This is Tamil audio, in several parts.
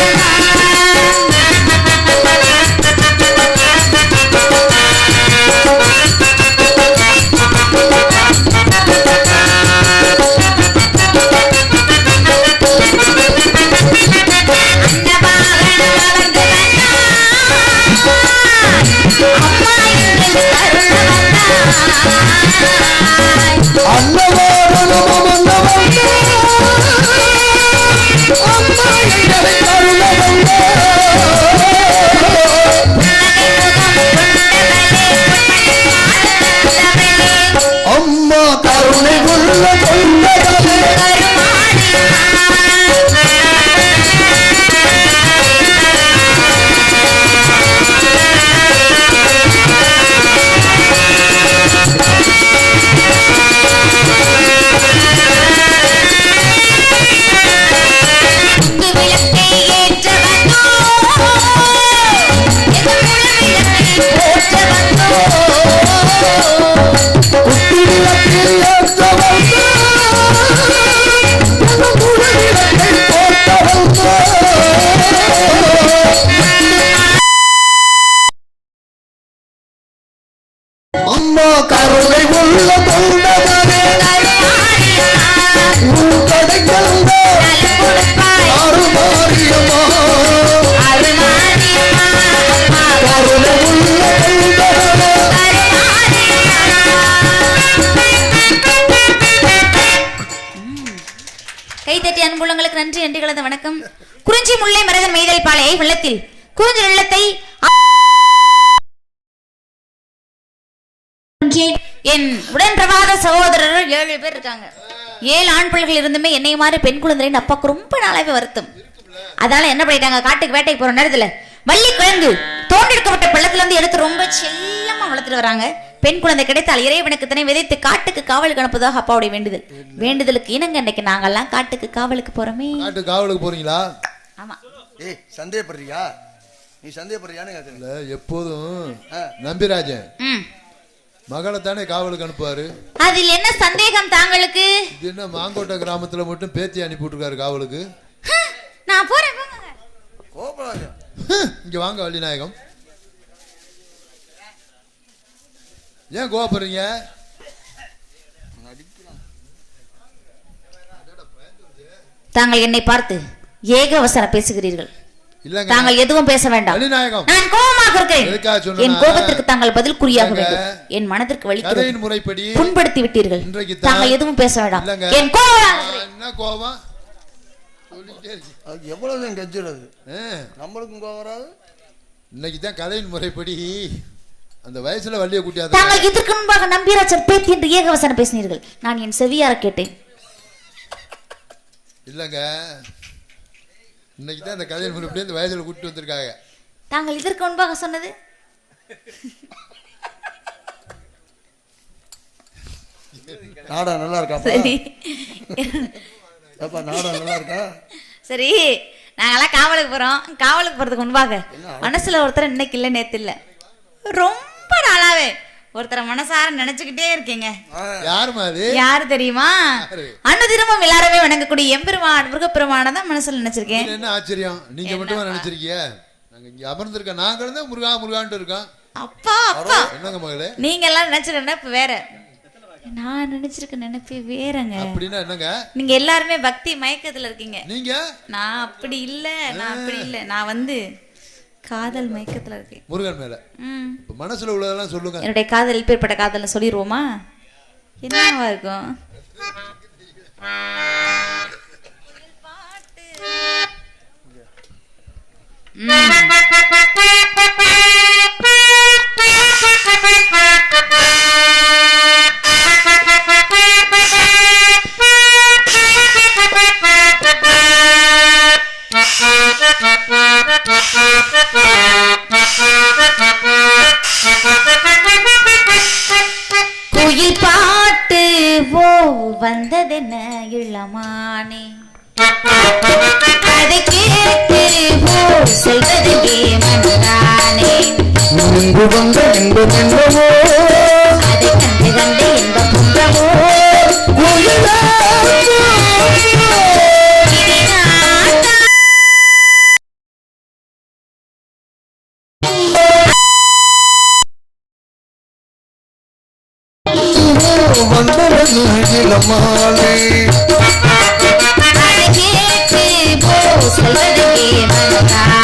Tonight. நன்றி நன்றி கலந்த வணக்கம். குறிஞ்சி முல்லை மரகன் மெய்தல் பாலையை வெள்ளத்தில். குறிஞ்சி வெள்ளத்தை என் உடன் பிரபாத சகோதரர் ஏழு பேர் இருக்காங்க. ஏழு ஆண் பிள்ளைகள் இருந்துமே என்னை மாதிரி பெண் குழந்தைன்னு அப்பாவுக்கு ரொம்ப நாளாவே வருத்தம். அதனால என்ன பண்ணிட்டாங்க? காட்டுக்கு வேட்டைக்கு போற நேரத்துல வள்ளி கிழங்கு தோண்டிருக்கப்பட்ட பள்ளத்துல இருந்து எடுத்து ரொம்ப செல்லமா வளர்த்துட்டு வராங்க. பெண் குழந்தை கிடைத்தால் இறைவனுக்கு தனி விதைத்து காட்டுக்கு காவலுக்கு அனுப்புவதாக அப்பாவுடைய வேண்டுதல். வேண்டுதலுக்கு இணங்க இன்னைக்கு நாங்கெல்லாம் காட்டுக்கு காவலுக்கு போறோமே. காட்டு காவலுக்கு போறீங்களா? ஆமா. ஏய் சந்தேகப்படுறியா? நீ சந்தேகப்படுறியான்னு இல்ல எப்போதும் நம்பிராஜன். ம். மகளை தானே காவலுக்கு அனுப்புவாரு. அதில் என்ன சந்தேகம் தாங்களுக்கு? இது என்ன மாங்கோட்டை கிராமத்துல மட்டும் பேத்தி அனுப்பி விட்டுருக்காரு காவலுக்கு? நான் போறேன். கோபப்படாத இங்க வாங்க வள்ளிநாயகம். ஏன் கோவப்படுறீங்க? தாங்கள் என்னை பார்த்து ஏகவசன பேசுகிறீர்கள். இல்லங்க. தாங்கள் எதுவும் பேச வேண்டாம். நான் கோபமாக சொன்னேன்னா, என் கோபத்திற்கு தாங்கள் பதில் குறியாக. வேண்டும். என் மனதிற்கு கதையின் முறைப்படி புண்படுத்தி விட்டீர்கள். தாங்கள் எதுவும் பேச வேண்டாம். என் கோபம் என்ன இருக்கு. அது எவ்வளவு தான் கெஞ்சுறது நம்மளுக்கும் கோவம் வராது. இன்னைக்கு தான் கதையின் முறைப்படி அந்த வயசுல வள்ளிய கூட்டியாத தாங்கள் இதற்கு முன்பாக நம்பிராஜர் பேத்தி என்று ஏகவசனம் பேசினீர்கள். நான் என் செவியார கேட்டேன். இல்லங்க. இன்னைக்கு தான் அந்த கதையின் முறைப்படி அந்த வயசுல கூட்டிட்டு வந்திருக்காங்க. தாங்கள் இதற்கு முன்பாக சொன்னது? நாடா நல்லா இருக்காப்பா சரி. நாடா நல்லா இருக்கா? சரி நாங்கெல்லாம் காவலுக்கு போறோம். காவலுக்கு போறதுக்கு முன்பாக மனசுல ஒருத்தர் இன்னைக்கு இல்ல நேத்து இல்ல. ரொம்ப நாளாவே ஒருத்தரை மனசார நினைச்சுக்கிட்டே இருக்கீங்க. யாருமா அது? யாரு தெரியுமா? அனுதினமும் எல்லாருமே வணங்கக்கூடிய எம்பெருமான் முருகப்பெருமான தான் மனசுல நினைச்சிருக்கேன். என்ன ஆச்சரியம்? நீங்க மட்டுமா நினைச்சிருக்கீங்க? நாங்க இங்க அமர்ந்திருக்க நாங்களும் தான் முருகா முருகான்ட்டு இருக்கோம். அப்பா அப்பா. என்னங்க மகளே? நீங்க எல்லாம் நினைச்சிருக்க நினைப்பு வேற. நான் நினைச்சிருக்க நினைப்பு வேறங்க. அப்படின்னா என்னங்க? நீங்க எல்லாருமே பக்தி மயக்கத்துல இருக்கீங்க. நீங்க? நான் அப்படி இல்ல நான் அப்படி இல்ல. நான் வந்து காதல் மயக்கத்துல இருக்கேன். முருகன் மேல. மனசுல உள்ளதெல்லாம் சொல்லுங்க. என்னுடைய காதல் பேர்பட்ட காதல்னு சொல்லிடுவோமா? என்னவா இருக்கும்? பாட்டு வந்ததென்ன இளமானே? அதை கேட்டு போல் செல்வது Bye.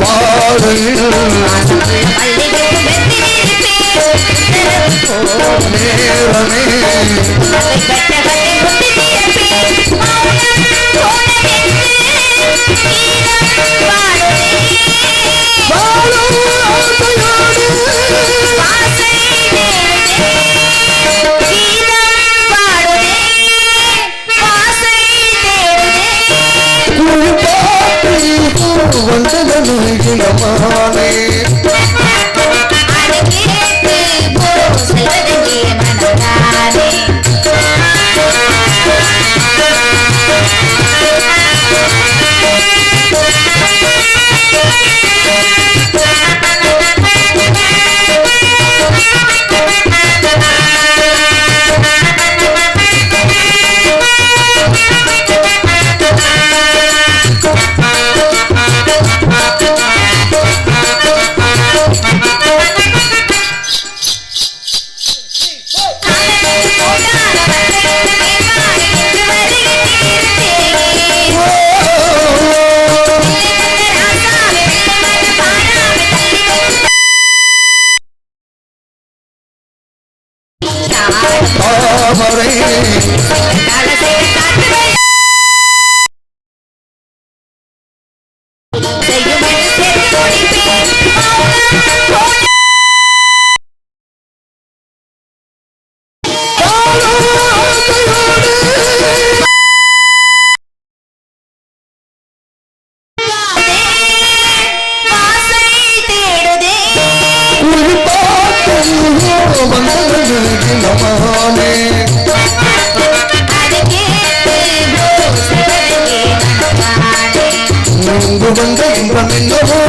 பாருங்க ಬಂದವರಿಗೆ ನಮಃನೆ ನಂದು ಬಂದ ಇಂದ್ರಮೆಂದವೋ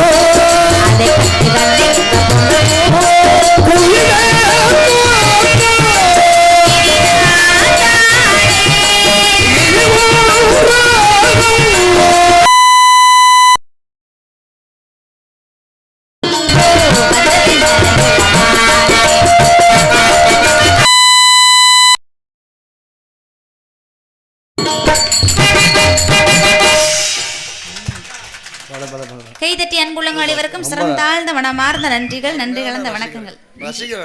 மார்ந்த நன்றிகள் நன்றி கலந்த வணக்கங்கள். ரசிகர்